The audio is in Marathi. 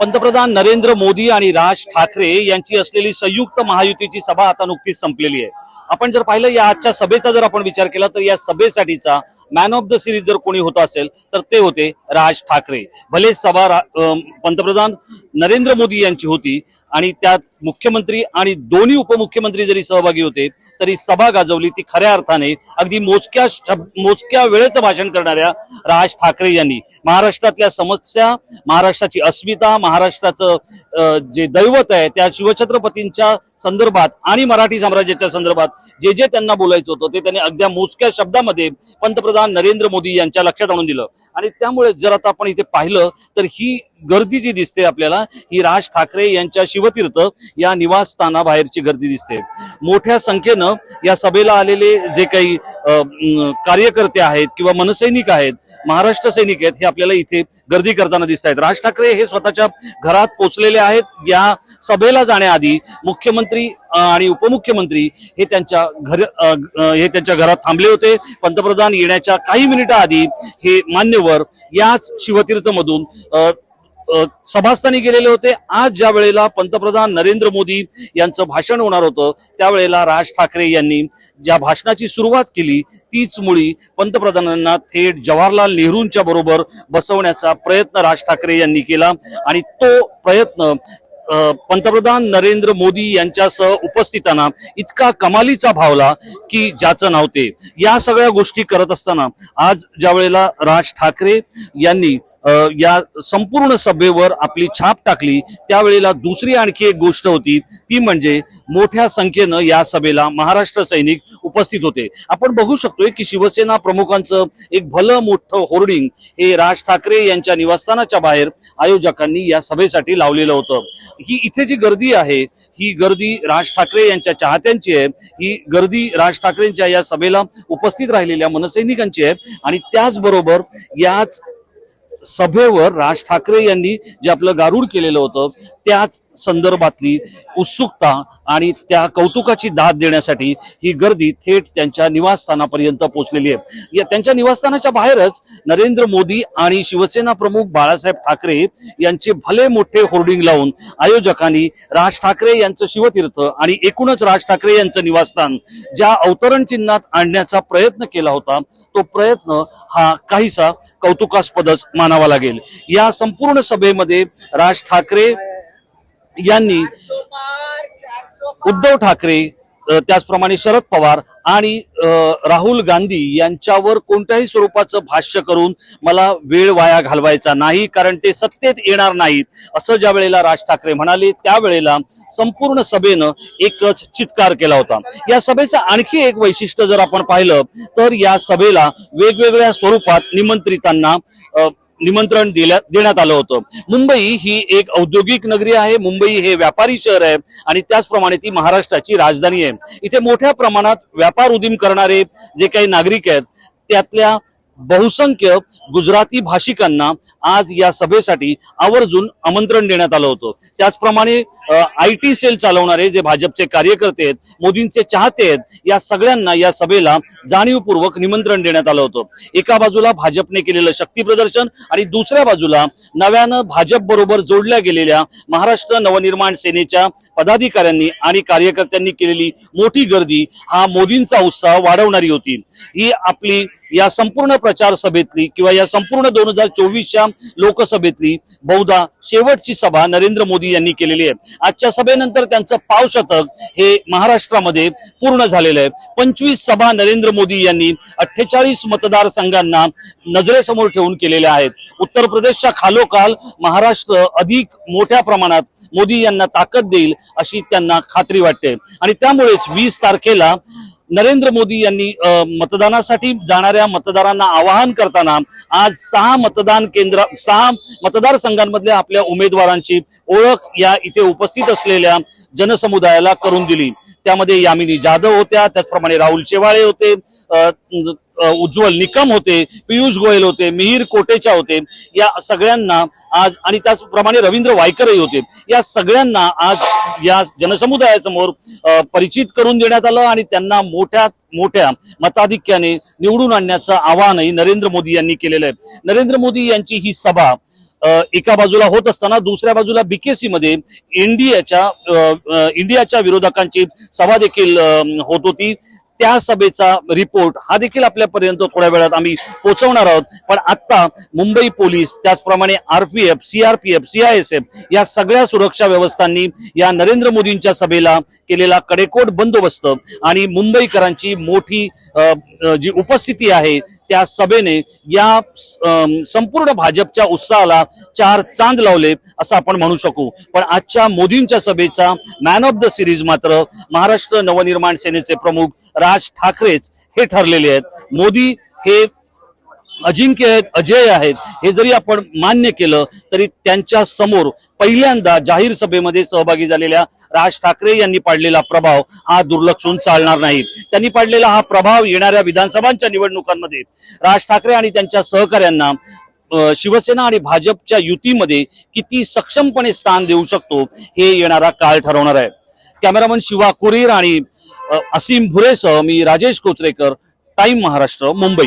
पंतप्रधान नरेंद्र मोदी आणि राज ठाकरे यांची असलेली संयुक्त महायुतीची सभा आता नुकतीच संपलेली आहे. आपण जर पाहिलं या आजच्या सभेचा जर आपण विचार केला तर या सभेसाठीचा मॅन ऑफ द सिरीज जर कोणी होत असेल तर ते होते राज ठाकरे. भले सभा पंतप्रधान नरेंद्र मोदी यांची होती आणि त्यात मुख्यमंत्री आणि दोन्ही उपमुख्यमंत्री जरी सहभागी होते तरी सभा गाजवली ती खऱ्या अर्थाने अगदी मोजक्या मोजक्या वेळेचं भाषण करणाऱ्या राज ठाकरे यांनी. महाराष्ट्रातल्या समस्या महाराष्ट्राची अस्मिता महाराष्ट्राचं जे दैवत आहे त्या शिवछत्रपतींच्या संदर्भात आणि मराठी साम्राज्याच्या संदर्भात जे जे त्यांना बोलायचं होतं ते त्यांनी अगद्या मोजक्या शब्दामध्ये पंतप्रधान नरेंद्र मोदी यांच्या लक्षात आणून दिलं. आणि त्यामुळे जर आता आपण इथे पाहिलं तर ही गर्दी जी दिसते आपल्याला ही राज ठाकरे यांच्या शिवतीर्थ या निवासस्थानाबाहेरची गर्दी दिसते. मोठ्या संख्येनं या सभेला आलेले जे काही कार्यकर्ते आहेत किंवा मनसैनिक आहेत महाराष्ट्र सैनिक आहेत हे आपल्याला इथे गर्दी करताना दिसत आहेत. राज ठाकरे हे स्वतःच्या घरात पोचलेले आहेत. या सभेला जाण्याआधी मुख्यमंत्री आणि उपमुख्यमंत्री हे त्यांच्या घर हे त्यांच्या घरात थांबले होते. पंतप्रधान येण्याच्या काही मिनिटं आधी हे मान्यवर याच शिवतीर्थमधून अ, सभास्थानी गेलेले होते. आज ज्या वेळेला पंतप्रधान नरेंद्र मोदी यांचं भाषण होणार होतं त्यावेळेला राज ठाकरे यांनी ज्या भाषणाची सुरुवात केली तीच मुळी पंतप्रधानांना थेट जवाहरलाल नेहरूंच्या बरोबर बसवण्याचा प्रयत्न राज ठाकरे यांनी केला. आणि तो प्रयत्न पंतप्रधान नरेंद्र मोदी यांच्यासह उपस्थितांना इतका कमालीचा भावला की ज्याचं नाव ते. या सगळ्या गोष्टी करत असताना आज ज्या वेळेला राज ठाकरे यांनी या संपूर्ण सभेवर आपली छाप टाकली. त्यावेळेला दुसरी आणखी एक गोष्ट होती. ती म्हणजे मोठ्या संख्येनं या सभेला महाराष्ट्र सैनिक उपस्थित होते. आपण बघू शकतोय की शिवसेना प्रमुखांचं एक भलं मोठं होर्डिंग हे राज ठाकरे यांच्या निवासस्थानाच्या बाहेर आयोजकांनी या सभेसाठी लावलेलं होतं. ही इथे जी गर्दी आहे ही गर्दी राज ठाकरे यांच्या चाहत्यांची आहे ही गर्दी राज ठाकरेंच्या या सभेला उपस्थित राहिलेल्या मनसैनिकांची आहे आणि त्याचबरोबर याच सभेवर राज ठाकरे यांनी जे आपलं गारूड केलेलं होतं त्याच संदर्भातली उत्सुकता आणि त्या कौतुकाची दाद देण्यासाठी ही गर्दी थेट त्यांच्या निवासस्थानापर्यंत पोहोचलेली आहे. या त्यांच्या निवासस्थानाच्या बाहेरच नरेंद्र मोदी आणि शिवसेना प्रमुख बाळासाहेब ठाकरे यांचे भले मोठे होर्डिंग लावून आयोजकांनी राज ठाकरे यांचं शिवतीर्थ आणि एकूणच राज ठाकरे यांचं निवासस्थान ज्या अवतरण चिन्हात आणण्याचा प्रयत्न केला होता तो प्रयत्न हा काहीसा कौतुकास्पदच मानावा लागेल. या संपूर्ण सभेमध्ये राज ठाकरे यांनी उद्धव ठाकरे त्याचप्रमाणे शरद पवार आणि राहुल गांधी यांच्यावर कोणत्याही स्वरूपाचं भाष्य करून मला वेळ वाया घालवायचा नाही कारण ते सत्तेत येणार नाहीत असं ज्या वेळेला राज ठाकरे म्हणाले त्यावेळेला संपूर्ण सभेनं एकच चित्कार केला होता. या सभेचं आणखी एक वैशिष्ट्य जर आपण पाहिलं तर या सभेला वेगवेगळ्या स्वरूपात निमंत्रितांना निमंत्रण देण्यात आलं होतं. मुंबई ही एक औद्योगिक नगरी आहे. मुंबई हे व्यापारी शहर आहे आणि त्याचप्रमाणे ती महाराष्ट्राची राजधानी आहे. इथे मोठ्या प्रमाणात व्यापार उदीम करणारे जे काही नागरिक आहेत त्यातल्या बहुसंख्य गुजराती भाषिकांना आज या सभेसाठी आवर्जून आमंत्रण देण्यात आलं होतं. त्याचप्रमाणे आय टी सेल चालवणारे जे भाजपचे कार्यकर्ते आहेत मोदींचे चाहते आहेत या सगळ्यांना या सभेला जाणीवपूर्वक निमंत्रण देण्यात आलं होतं. एका बाजूला भाजपने केलेलं शक्ती प्रदर्शन आणि दुसऱ्या बाजूला नव्यानं भाजप बरोबर जोडल्या गेलेल्या महाराष्ट्र नवनिर्माण सेनेच्या पदाधिकाऱ्यांनी आणि कार्यकर्त्यांनी केलेली मोठी गर्दी हा मोदींचा उत्साह वाढवणारी होती. ही आपली या संपूर्ण प्रचार सभेतली किंवा या संपूर्ण दोन हजार चोवीसच्या लोकसभेतली बहुधा शेवटची सभा नरेंद्र मोदी यांनी केलेली आहे. आजच्या सभेनंतर त्यांचं पावशतक हे महाराष्ट्रामध्ये पूर्ण झालेलं आहे. पंचवीस सभा नरेंद्र मोदी यांनी अठ्ठेचाळीस मतदारसंघांना नजरेसमोर ठेवून केलेल्या आहेत. उत्तर प्रदेशच्या खालोखाल महाराष्ट्र अधिक मोठ्या प्रमाणात मोदी यांना ताकद देईल अशी त्यांना खात्री वाटते. आणि त्यामुळेच वीस तारखेला नरेंद्र मोदी यांनी मतदानासाठी जाणाऱ्या मतदारांना आवाहन करताना आज सहा मतदान केंद्र सहा मतदारसंघांमधल्या आपल्या उमेदवारांची ओळख या इथे उपस्थित असलेल्या जनसमुदायाला करून दिली. त्यामध्ये यामिनी जाधव होत्या त्याचप्रमाणे राहुल शेवाळे होते उज्ज्वल निकम होते पियुष गोयल होते मिहीर कोटेचा होते या सगळ्यांना आज आणि त्याचप्रमाणे रवींद्र वायकरही होते. या सगळ्यांना आज या जनसमुदायासमोर परिचित करून देण्यात आलं आणि त्यांना मोठ्या मोठ्या मताधिक्याने निवडून आणण्याचं आवाहनही नरेंद्र मोदी यांनी केलेलं आहे. नरेंद्र मोदी यांची ही सभा एका बाजूला होत असताना दुसऱ्या बाजूला बीकेसी मध्ये इंडियाच्या इंडियाच्या विरोधकांची सभा देखील होत होती. त्या सभेचा रिपोर्ट हा देखील आपल्यापर्यंत थोड्या वेळात आम्ही पोहोचवणार आहोत. पण आता मुंबई पोलीस त्याचप्रमाणे आरपीएफ सीआरपीएफ सीआयएसएफ या सगळ्या सुरक्षा व्यवस्थांनी या नरेंद्र मोदींच्या सभेला केलेला कडेकोट बंदोबस्त आणि मुंबईकरांची मोठी जी उपस्थिती आहे त्या सभेने या संपूर्ण भाजपच्या उत्साहाला चार चांद लावले असं आपण म्हणू शकू. पण आजच्या मोदींच्या सभेचा मॅन ऑफ द सिरीज मात्र महाराष्ट्र नवनिर्माण सेनेचे प्रमुख राज ठाकरेच हे ठरलेले आहेत. मोदी हे अजिंक्य आहेत अजय आहेत. हे जरी आपण मान्य केलं तरी त्यांच्यासमोर पहिल्यांदा जाहीर सभेमध्ये सहभागी झालेल्या राज ठाकरे यांनी पाडलेला प्रभाव हा दुर्लक्षून चालणार नाही. त्यांनी पाडलेला हा प्रभाव येणाऱ्या विधानसभांच्या निवडणुकांमध्ये राज ठाकरे आणि त्यांच्या सहकाऱ्यांना शिवसेना आणि भाजपच्या युतीमध्ये किती सक्षमपणे स्थान देऊ शकतो हे येणारा काळ ठरवणार आहे. कॅमेरामन शिवा कुरीर आणि असीम भुरेसह मी राजेश कोचरेकर टाइम महाराष्ट्र मुंबई.